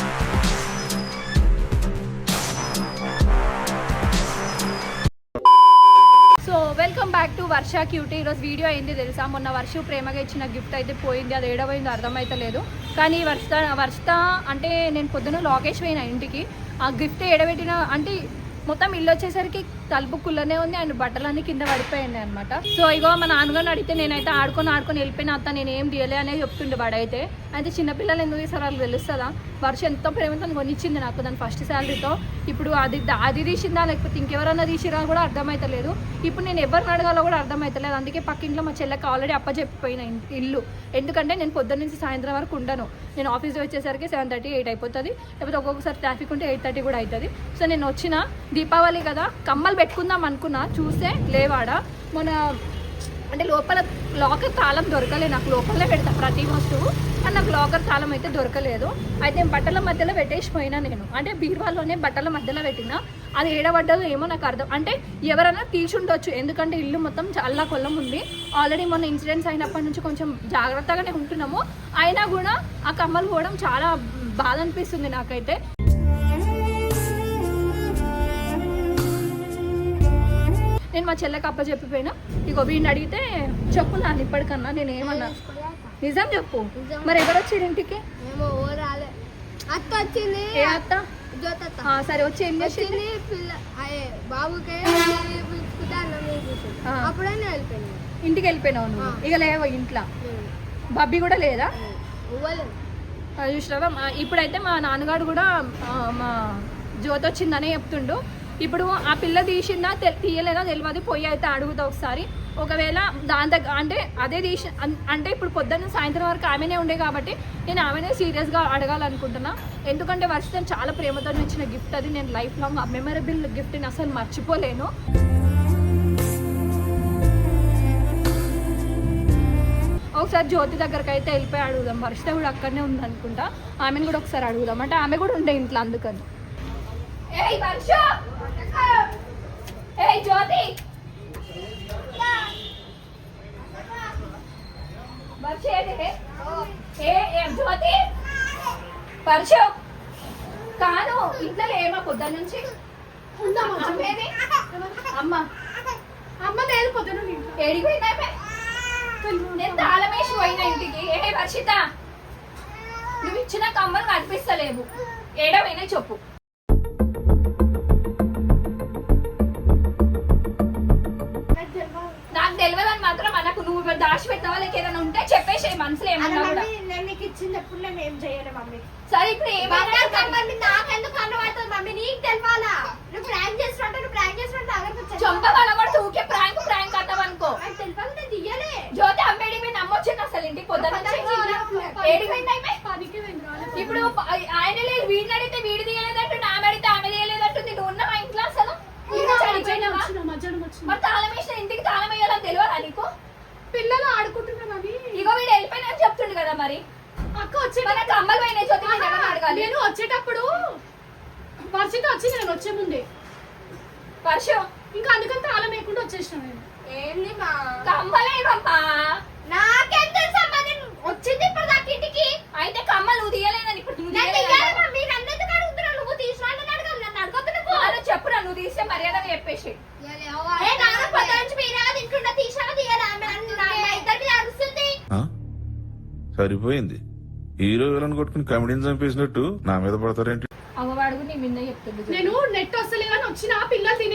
So welcome back to Varsha cutie ఈరోజు video అయింది తెలుసా? మొన్న వర్ష ప్రేమగా ఇచ్చిన గిఫ్ట్ అయితే పోయింది. అది ఏడవైందో అర్థమైతలేదు. కానీ వర్ష వర్ష అంటే నేను పొద్దున లోకేష్ పోయిన ఇంటికి. ఆ గిఫ్ట్ ఏడబెట్టిన అంటే మొత్తం ఇల్లు వచ్చేసరికి తలుపు కుల్లనే ఉంది అండ్ బట్టలన్నీ కింద పడిపోయింది అనమాట సో ఇగో మా నాన్నగారిని అడిగితే నేనైతే ఆడుకొని ఆడుకొని వెళ్ళిపోయిన అత్త నేను ఏం తీయలే అనేది చెప్తుండే వాడైతే. అయితే చిన్నపిల్లలు ఎందుకు తీసారు వాళ్ళు తెలుస్తుందా? వర్షం ఎంతో ప్రేమతో కొనిచ్చింది నాకు దాని ఫస్ట్ శాలరీతో. ఇప్పుడు అది అది తీసిందా? లేకపోతే ఇంకెవరన్నా తీసిరా కూడా అర్థమవుతలేదు ఇప్పుడు నేను ఎవరిని అడగాలో కూడా అర్థమవుతలేదు అందుకే పక్కింట్లో మా చెల్లెకి ఆల్రెడీ అప్పచెప్పిపోయిన ఇల్లు. ఎందుకంటే నేను పొద్దున్న నుంచి సాయంత్రం వరకు ఉండను. నేను ఆఫీస్ వచ్చేసరికి సెవెన్ థర్టీ ఎయిట్ అయిపోతుంది. లేకపోతే ఒక్కొక్కసారి ట్రాఫిక్ ఉంటే ఎయిట్ థర్టీ కూడా అవుతుంది సో నేను వచ్చిన దీపావళి కదా కమ్మలు పెట్టుకుందాం అనుకున్నా చూస్తే లేవాడ? మన అంటే లోపల లాకర్ తాళం దొరకలేదు నాకు లోపలనే పెడతా ప్రతి వస్తువు కానీ నాకు లాకర్ తాళం అయితే దొరకలేదు. అయితే బట్టల మధ్యలో పెట్టేసిపోయినా నేను. అంటే బీరువాలోనే బట్టల మధ్యలో పెట్టిన. అది ఏడబడ్డదో ఏమో నాకు అర్థం అంటే ఎవరైనా తీసుండొచ్చు ఎందుకంటే ఇల్లు మొత్తం చాలా కొల్లం ఉంది. ఆల్రెడీ మొన్న ఇన్సిడెంట్స్ అయినప్పటి నుంచి కొంచెం జాగ్రత్తగానే ఉంటున్నాము. అయినా కూడా ఆ కమ్మలు పోవడం చాలా బాధ అనిపిస్తుంది నాకైతే. నేను మా చెల్లెకి అప్ప చెప్పిపోయినా ఇగో వీడిని అడిగితే చెప్పు నాన్న ఇప్పటికన్నా నేను ఏమన్నా నిజం చెప్పు. మరి ఎవరు వచ్చారు ఇంటికి అత్త వచ్చింది. ఏ అత్త? సరే వచ్చి ఏం చేసింది? బాబుకి. అప్పుడే వెళ్ళిపోయింది. ఇంటికి వెళ్ళిపోయినావు నువ్వు. ఇక లేవు ఇంట్లో? బబ్బీ కూడా లేదా? చూసినావా? ఇప్పుడైతే మా నాన్నగారు కూడా మా జ్యోతి వచ్చిందనే చెప్తుండు. ఇప్పుడు ఆ పిల్ల తీసిందా తె- తీయలేదా తెలియదు పోయి అయితే అడుగుతా ఒకసారి. ఒకవేళ దాని దగ్గర అంటే అదే తీసి అంటే ఇప్పుడు పొద్దున్న సాయంత్రం వరకు ఆమెనే ఉండే కాబట్టి నేను ఆమెనే సీరియస్గా అడగాలనుకుంటున్నా. ఎందుకంటే వర్షం చాలా ప్రేమతో ఇచ్చిన గిఫ్ట్ అది. నేను లైఫ్ లాంగ్ మెమరబుల్ గిఫ్ట్ని అసలు మర్చిపోలేను. ఒకసారి జ్యోతి దగ్గరకు అయితే వెళ్ళిపోయి అడుగుదాం. వర్షిత కూడా అక్కడనే ఉంది అనుకుంటా ఆమెను కూడా ఒకసారి అడుగుదాం. అంటే ఆమె కూడా ఉండే ఇంట్లో అందుకని. ఏ వర్ష ఏయ్ జ్యోతి? ఏ ఏ జ్యోతి వర్ష కాదు ఇంట్లో ఏమా పొద్దున్న నుంచి. అమ్మ ఏది? అమ్మ. అమ్మ లేదు పొద్దున? నేను తాళం వేసి పోయిన ఇంటికి. ఏ వర్షిత నువ్వు ఇచ్చిన కమ్మలు కనిపిస్తలేవు. ఏడవైనా చెప్పు. చెప్పేసి మనసులో ఏమన్నా కూడా నేను నీకు ఏం చేయను మమ్మీ. సరే ఇప్పుడు నాకెందుకు అన్నమవుతుంది మమ్మీ? నీకు తెలవాలా నువ్వు ప్రాంక్ చేసినట్టు నువ్వు ప్రాంక్ చేసినట్టు చొంప కలబడుతూ ఊకే ప్రాంక్ ప్రాంక్ అంటావనుకో నాకు తెలిపాలి నేను తీయలే జ్యోతి అమ్మేడి పోయి నమ్మొచ్చింది అసలు ఇంటికి పొద్దున్న ఏడిపోయింది ఆమె? పనికి వెళ్ళి ఇప్పుడు ప- ఆయన లేదు వీడిని అడిగితే వీడి తీయలేదంటు ఆమె అడిగితే ఆమె తీయలేదంటుంది నువ్వు ఉన్నావా ఇంట్లో అసలు ఈరోజు చనిపోయినావా? మధ్యాహ్నం వచ్చిన మరి తాళం వేసిన ఇంటికి తాళం వేయాలని తెలియదా నీకు పిల్లలు ఆడుకుంటున్నారు అవి ఇగో వీడు వెళ్ళిపోయినా అని చెప్తుండు కదా మరి అక్క వచ్చే మన కమ్మలు పోయినాయి జ్యోతి నేను ఎవరిని అడగాలి నేను వచ్చేటప్పుడు వర్షిత వచ్చింది నేను వచ్చే ముందే వర్షం ఇంకా అందుకని తాళం వేయకుండా వచ్చేసిన నేను ఏంది మా? కమ్మలేవమ్మా నాకేం తెలుసమ్మా నేను వచ్చింది ఇప్పుడు దాకా ఇంటికి అయితే కమ్మలు నువ్వు తీయలేదని ఇప్పుడు నువ్వు నేను తీయలేదా? తీయాలి మమ్మీ నన్ను ఎందుకు అడుగుతున్నావు నువ్వు తీసిన వాళ్ళని అడగాలి నన్ను అడగొద్దు నువ్వు. అలా చెప్పురా నువ్వు తీస్తే మర్యాదగా చెప్పేసి. ఏ నాన్న పొద్దు నుంచి మీరేగా తింటున్నా. తీసావా తీయాలా ఆమె నన్ను నా మా ఇద్దరి మీద అరుస్తుంది ఆ? సరిపోయింది. హీరో విలన్ కొట్టుకుని కమెడీని చంపేసినట్టు నా మీద పడతారేంటి? అవ్వవాడుగు నీ మీద చెప్తుంది. నేను నెట్ వస్తలేదని వచ్చిన పిల్లలు తినే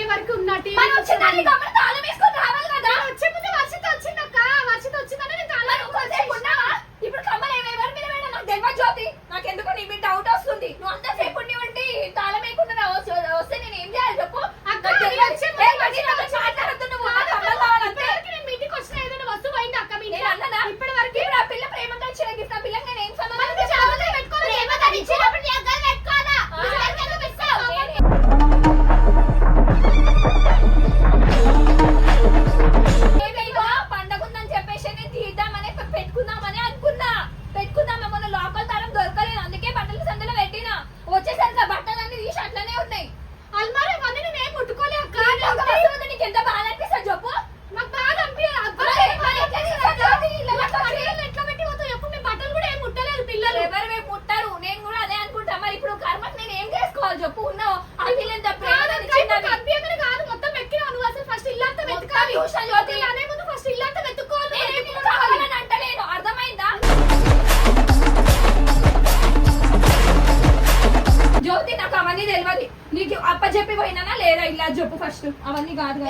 ఇలా చెప్పు ఫస్ట్ అవన్నీ కాదు.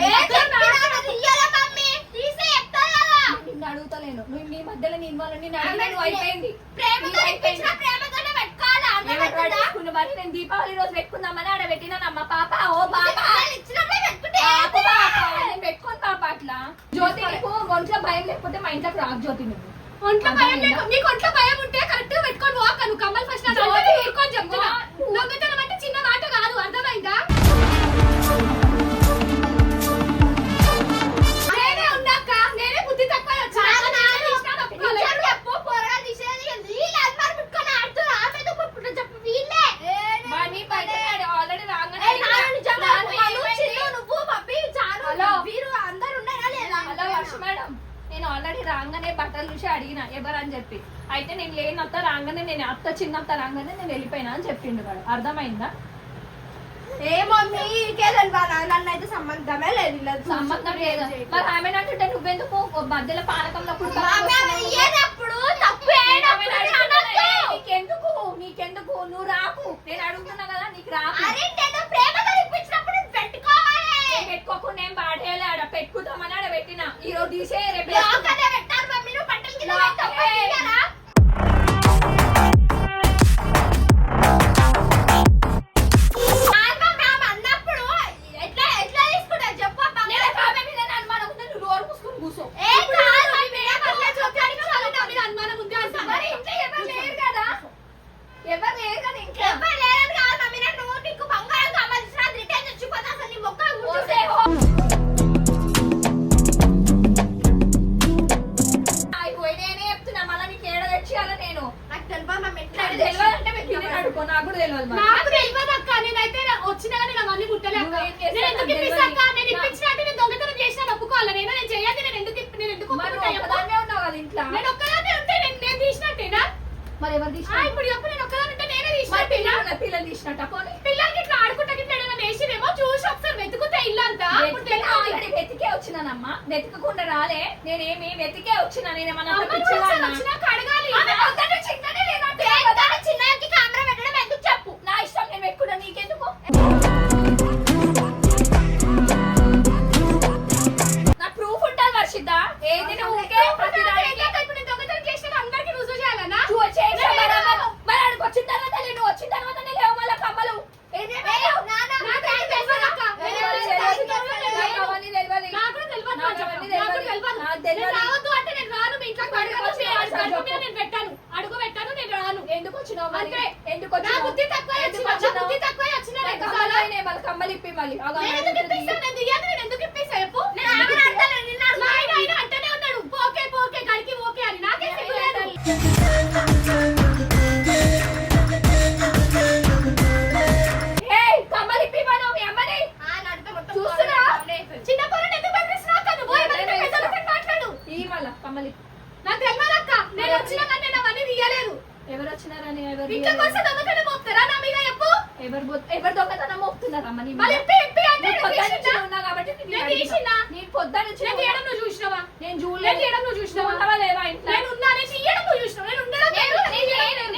నిన్ను అడుగుతలేను. నువ్వు నీ మధ్యలో నేను వాళ్ళని నిన్ను అడిగినా అయిపోయింది. నేను దీపావళి రోజు పెట్టుకుందామని ఆడ పెట్టినానమ్మ పాప ఓ పాప. నేను పెట్టుకోను పాప అట్లా. జ్యోతి నీకు ఒంట్లో భయం లేకపోతే మా ఇంట్లోకి రాకు జ్యోతి నువ్వు. ఒంట్లో భయం? లేక నీకు ఒంట్లో భయం ఉంటే కరెక్ట్ పెట్టుకొని పోక. నువ్వు కమ్మలు ఫస్ట్ ఊరుకొని చెప్తున్నా నువ్వు- దొంగతనం అంటే చిన్న మాట కాదు. అర్థమైందా? రాగానే బట్టలు చూసి అడిగిన ఎవరని చెప్పి? అయితే నేను లేని అత్త రాగానే నేను అత్త చిన్న అత్త రాగానే నేను వెళ్ళిపోయినా అని చెప్పిండు వాడు. అర్థమైందా? ఏ మమ్మీ ఇకే తెలియాలా నన్ను అయితే సంబంధమే లేదు ఇలా సంబంధం లేదు. మరి ఆమె అంటుంటే నువ్వెందుకు మధ్యలో అడుగుతున్నా, ఏ, నీకెందుకు? నీకెందుకు? నువ్వు రాకు. నేను అడుగుతున్నా కదా నీకు రాకు ప్రేమతో ఇప్పించినప్పుడు పెట్టుకోవాలి నేను పెట్టుకోకుండా ఏం పాడేయాలి ఆడ. పెట్టుకుందామని ఆడ పెట్టిన. ఈ రోజు తీసే రేపు నాకు తెలియదు అక్క. నేనైతే వచ్చినా కానీ నాకు అన్ని గుట్టలే అక్క. నువ్వేం చేస్తావు నేను ఎందుకు నాకు ఇప్పిస్తా అక్క? తెలియదు. నేను ఇప్పించినట్టు నేను దొంగతనం చేసినా ఒప్పుకోవాలి? నేను నేను చేయాలి నేను ఎందుకు ఇప్పి- నేను ఎందుకు మరి ఒప్పుకుంటా నువ్వు చెప్పు? ఒక్కదాన్నే ఉన్నావు కదా ఇంట్లో? నేను ఒక్కదాన్నే ఉంటే నేను నేను తీసినట్టేనా మరి ఎవరు తీసిన ఇప్పుడు చెప్పు నేను ఒక్కదాన్ని ఉంటే నేనే మరి తీసినట్టేనా పిల్లలు తీసినట్ట పిల్లలకి ఇట్లా ఆడుకుంటా ఇట్లా ఏదైనా వేసిరేమో చూసి ఒకసారి వెతుకుతే ఇల్లంతా అప్పుడు వెతికే వచ్చినానమ్మా. వెతకకుండా రాలే. నేనేమి వెతికే వచ్చినా నేనేమన్నా. పెద్దగా చిన్నకి కమ్మలు ఇప్పి దొంగతనం మోపుతున్నారు అమ్మ నీ మీద? మళ్ళీ ఇప్పి, ఇప్పి అంటే నేను తీసినా? ఉన్నా కాబట్టి నేను నేను అడిగినా. తీసినా? నేను పొద్దున్న నుంచి నేను తీయడం నువ్వు చూసినావా? నేను నేను చూడలేదు తీయడం నువ్వు చూసినావా? ఉన్నావా లేవా ఇంట్లో? నేను ఉన్నా, నేను తీయడం నువ్వు చూసినావా? నేను ఉండడం వేరు, నేను తీయడం వేరు.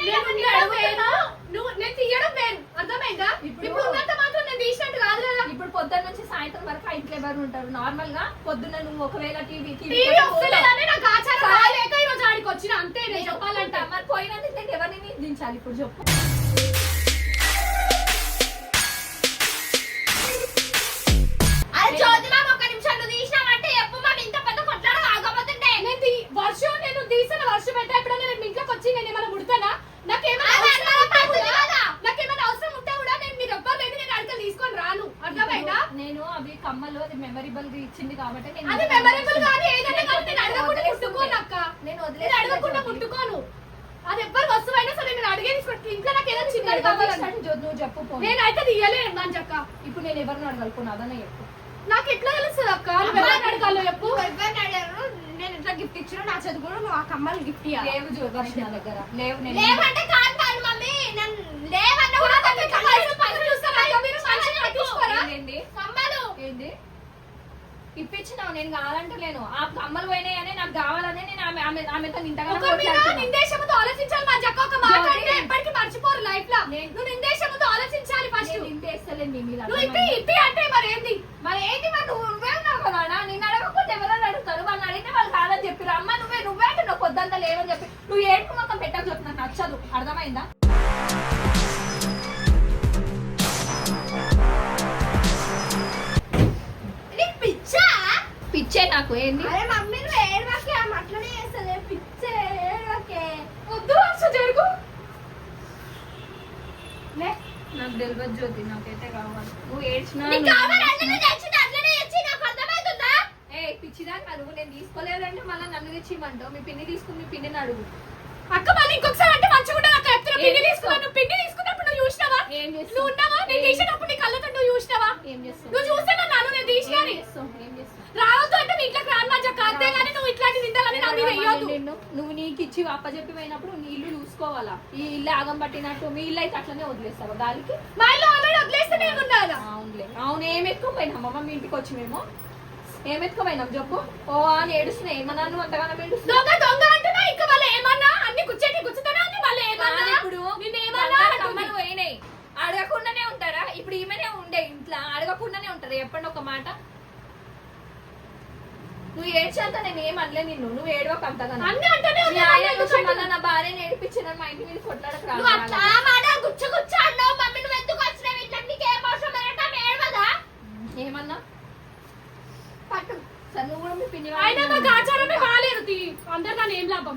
నేను ఉండడం వేరు, నువ్వు నేను తీయడం వేరు. అర్థమైందా? ఇప్పుడు- ఇప్పుడు ఉన్నంత మాత్రం నేను తీసినట్టు కాదు కదా ఇప్పుడు పొద్దున్న నుంచి సాయంత్రం వరకు ఆ ఇంట్లో ఎవరు ఉంటారు నార్మల్గా పొద్దున్న నువ్వు ఒకవేళ టీవీ టీవీ వస్తలేదని నాకు ఆచారం ఆడికి వచ్చిన అంతే నేను చెప్పాలంటే మరి పోయినందుకు నేను ఎవరిని దించాలి ఇప్పుడు చెప్పు ఇప్పుడు నేను ఎవరిని అడగలుకున్నా అదనే చెప్పు. నాకు ఎట్లా తెలుస్తుంది అక్క? నువ్వు ఎవరిని అడగాలో చెప్పు. ఎవరిని అడిగారు నేను ఇట్లా గిఫ్ట్ ఇచ్చిన నా చదువు కూడా నువ్వు ఆ కమ్మలు గిఫ్ట్ ఇవ్వాలి లేవు వర్ష నా దగ్గర. లేవు నేను లేవంటే కాదు కాదు మమ్మీ. నన్ను లేవన్నా కూడా కమ్మలు చూస్తారా? మీరు మనిషిని పట్టించుకోరా? ఏంది కమ్మలు. ఏంది ఇప్పించినావు నేను కావాలంటలేను ఆ కమ్మలు పోయినాయని నాకు కావాలని నేను ఆమె ఆమె ఆమెతో నిందేశముతో ఆలోచించాలి మా జక్క. ఒక మాట అంటే ఎప్పటికీ మర్చిపోరు లైఫ్లో నేను- నువ్వు నిందేశముతో ఆలోచించాలి ఫస్ట్ ఇంతేస్తలేదు మీ మీద నువ్వు ఇప్పి ఇప్పి అంటే మరి ఏంది మరి ఏంటి మరి నువ్వు నువ్వే ఉన్నావు కదా నిన్ను. అడగకపోతే ఎవరైనా అడుగుతారు? వాళ్ళని అడిగితే వాళ్ళు కాదని చెప్పారు అమ్మ నువ్వే నువ్వే అంటే నువ్వు పొద్దంతా లేవని చెప్పి నువ్వు ఏడుపు మొత్తం పెట్టకు చెప్పు. నాకు నచ్చదు. అర్థమైందా? జరుగు. లే, నాకు జ్యోతి నాకైతే కావాలి. నువ్వు ఏడ్చినా. నీకు నాకు అడుగు నేను తీసుకోలేదంటే మళ్ళీ నన్ను తెచ్చిమంటావు మీ పిన్ని తీసుకుని మీ పిన్నిని అడుగు. అక్క మళ్ళీ ఇంకొకసారి అంటే మంచిగా అక్క. చెప్తున్నా చేసుకో? తీసుకున్నా నువ్వు పిండి తీసుకున్నప్పుడు నువ్వు చూసినావా ఏం చేస్తావు? నువ్వు ఉన్నావా? నేను ఏం- తీసేటప్పుడు నీ కళ్ళతో నువ్వు చూసినావా? ఏం చేస్తావు? నువ్వు చూస్తే నన్ను నేను తీసినా ఏం చేస్తావు? ఏం చేస్తావు? రావద్దు అంటే మీ ఇంట్లోకి రాను మా జక్క అంతే కానీ నువ్వు ఇట్లాంటి నిందలని నా మీద వేయొద్దు. నిన్ను? నువ్వు నీకు ఇచ్చి అప్పచెప్పి పోయినప్పుడు నీ ఇల్లు చూసుకోవాలా? ఈ ఇల్లు ఆగం పట్టినట్టు మీ ఇల్లు అయితే అట్లనే వదిలేస్తావా గాలికి? మా ఇల్లు ఆల్రెడీ వదిలేస్తే నేను ఉండాలా అవునులే. అవును ఏం ఎత్తుకోపోయినాం అమ్మ మీ ఇంటికి వచ్చి మేము ఏం ఎత్తుకోపోయినాం చెప్పు. ఓ అని ఏడుస్తున్నాయి ఏమన్నా నువ్వు అంతగానో ఏడుస్తున్నావు దొంగ దొంగ అంటున్నా. ఇంకా వాళ్ళు ఏమన్నా? అన్ని వాళ్ళు ఏమన్నా? ఇప్పుడు నిన్ను ఏమన్నా బంగారు అంటుంది. కమ్మలు పోయినాయి. అడగకుండానే ఉంటారా? ఇప్పుడు ఈమెనే ఉండే ఇంట్లో. అడగకుండానే ఉంటారా? చెప్పండి ఒక మాట. నువ్వు ఏడ్చేంత నేను ఏం అనలే నిన్ను. నువ్వు ఏడవకు అంతగా నా భార్యని ఏడిపించిన మా ఇంటి మీద కొట్లాడకు ఏమన్నా? పట్టు. సరే నువ్వు కూడా మీ పిన్ని అందరు నన్ను ఏం లాభం?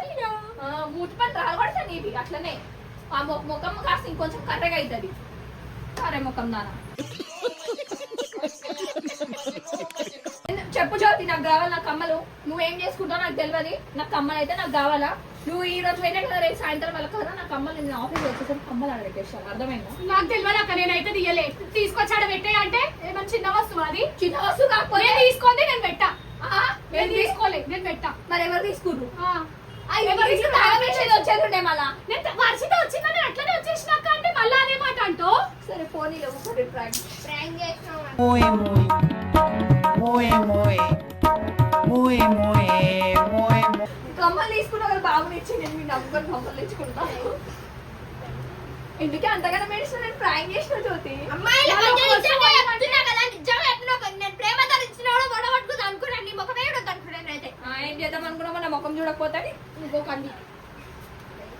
మూతి పని రాలగొడతా నీవి అట్లనే. ఆ ముఖం కాస్త ఇంకొంచెం కర్రగా అవుతుంది కర్ర ముఖం నాన్న. చెప్పు జ్యోతి నాకు కావాలి నా కమ్మలు. నువ్వేం చేసుకుంటావు నాకు తెలియదు నా కమ్మలు అయితే నాకు కావాలా? నువ్వు ఈ రోజు పోయినా కదా రేపు సాయంత్రం వెళ్ళక కదా నా కమ్మలు నేను ఆఫీస్ వచ్చేసరికి కమ్మలు అడగట్టేసాను అర్థమైందా? నాకు తెలియదు అక్క నేనైతే తీయలే. తీసుకొచ్చాడు పెట్టే అంటే ఏమన్నా చిన్న వస్తువు అది? చిన్న వస్తువు కాకపోతే నేను తీసుకుంది నేను పెట్టా. నేను? తీసుకోలే. నేను పెట్టా. మరి ఎవరు తీసుకుర్రు? వచ్చేది మళ్ళా? నేను వర్షిత అట్లనే వచ్చేసినాక అంటే మళ్ళా అదే మాట అంటూ? సరే ప్రాంక్ ప్రాంక్. కమ్మలు తీసుకున్నా బాబుని ఇచ్చి నేను మీ నమ్ముకొని కమ్మలు తెచ్చుకుంటా. ఎందుకే అంతగానో మెడిసిన్ నేను ప్రాంక్ చేసిన జ్యోతి. అమ్మాయిల వాళ్ళ మధ్య కోసం నిజంగా చెప్తున్నా కదా నిజంగా చెప్తున్నా కదా. నేను ప్రేమతో ఇచ్చినవాడు గొడవ పట్టుకుంది అనుకున్నాను నీ ముఖమే ఉండదు అనుకున్నాను అయితే ఆ, ఏం చేద్దాం అనుకున్నామో నా ముఖం చూడకపోతే ఇంకో కండి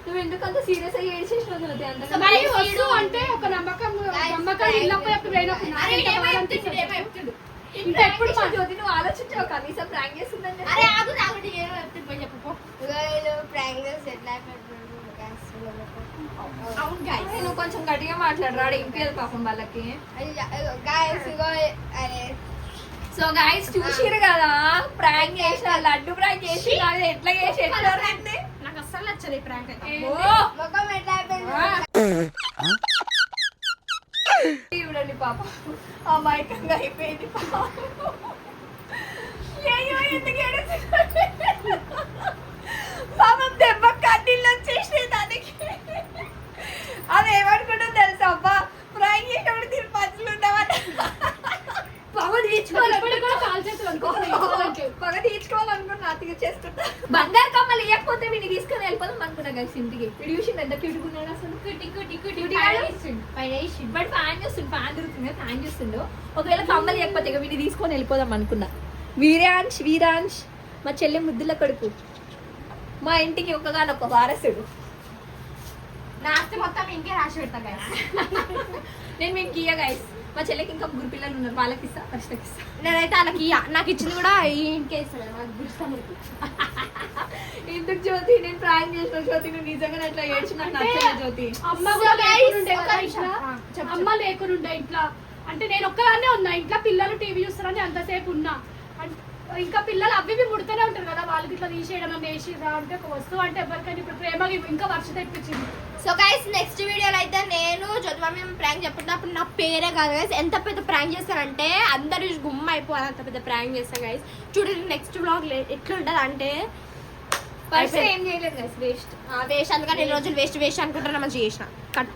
నువ్వు ఎందుకు అంత సీరియస్ అయ్యి ఏడ్చేసిన జ్యోతి? అంతగా మరి వస్తువు అంటే ఒక నమ్మకం నమ్మకం ఇళ్ళప్పుడు ఎప్పుడు పోయినప్పుడు అరే. ఇంకా ఎప్పుడు మా- జ్యోతి? నువ్వు ఆలోచించావు కనీసం ప్రాంక్ చేస్తుందని చెప్పి. అరే ఆగు ఏమో చెప్తుంది పో. అవును. అరే, నువ్వు కొంచెం గట్టిగా మాట్లాడు రాడు ఇంపియదు పాపం వాళ్ళకి? సో గాయస్ చూసిరు కదా? ప్రాంక్ చేసిన లడ్డు ప్రాంక్ చేసి ఎట్లా చేసి ఎట్లా నాకు అస్సలు నచ్చదు ఈ ప్రాంక్ అయితే. చూడండి పాప. అమాయకంగా అయిపోయింది పాపం? పాపం దెబ్బ కన్నీళ్ళు వచ్చేసినాయి దానికి. అది ఏమనుకుంటుందో తెలుసా అబ్బా ప్రాంక్ చేసినప్పుడు దీని పచ్చులు ఉండవని పవ తీర్చుకోవాలి ఎప్పటికి కూడా కాల్ చేతులు అనుకో పగ తీర్చుకోవాలనుకున్నా అతిగా చేసుకుంటా బంగారు కమ్మలు ఇవ్వకపోతే వీడిని తీసుకొని వెళ్ళిపోదాం అనుకున్నా కలిసి ఇంటికి. వీడు చూసిండు ఎంత క్యూట్గా ఉన్నాడు అసలు? బట్ ఫ్యాన్ చూస్తుండు ఫ్యాన్ తిరుగుతుంది ఫ్యాన్ చూస్తుండు. ఒకవేళ కమ్మలు ఇవ్వకపోతే ఇక వీడిని తీసుకొని వెళ్ళిపోదాం అనుకున్నా. వీరాంశ్ వీరాంశ్ మా చెల్లె ముద్దుల కొడుకు. మా ఇంటికి ఒకగానొక వారసుడు. నా ఆస్తి మొత్తం ఇంకే రాసి పెడతా guys. నేను మీకు ఇయ్య గైస్ మా చెల్లెకి ఇంకా ముగ్గురు పిల్లలు ఉన్నారు. వాళ్ళకి ఇస్తా ఫస్ట్కి ఇస్తా నేనైతే వాళ్ళకి. నాకు ఇచ్చింది కూడా ఇంకే ఇస్తాను నాకు గుర్తు ఎందుకు జ్యోతి? నేను ప్రాంక్ చేసిన జ్యోతి నువ్వు నిజంగా అట్లా ఏడ్చి నాకు నచ్చలేదు జ్యోతి. అమ్మ So కూడా guys, లేకునుండే ఒక కదా నిమిషం. ఇంట్లో. ఆ, చెప్పు, అమ్మ లేకునుండే ఇంట్లో. అంటే నేను ఒక్కదాన్నే ఉన్నా. ఇంట్లో పిల్లలు టీవీ చూస్తారని అంతసేపు ఉన్నా. ఇంకా పిల్లలు అవి ఇవి ముడుతూనే ఉంటారు కదా వాళ్ళకి ఇట్లా తీసేయడం అని వేసిరా అంటే ఒక వస్తువు అంటే ఎవరికైనా ఇప్పుడు ప్రేమగా ఇంకా వర్ష తెప్పించింది. సో గైస్ నెక్స్ట్ వీడియోలో అయితే నేను జ్యోతిమా మేము ప్రాంక్ చెప్పుకున్నప్పుడు నా పేరే కాదు గైస్ ఎంత పెద్ద ప్రాంక్ చేస్తానంటే అందరూ గుమ్మ అయిపోవాలి అంత పెద్ద ప్రాంక్ చేస్తాను గైస్ చూడండి నెక్స్ట్ బ్లాగ్ ఎట్లుంటది అంటే ఫస్ట్ ఏం చేయలేదు గైస్ వేస్ట్ వేస్ట్ అందుకని రోజులు వేస్ట్ వేస్ట్ అనుకుంటున్నా మంచిగా చేసిన. కట్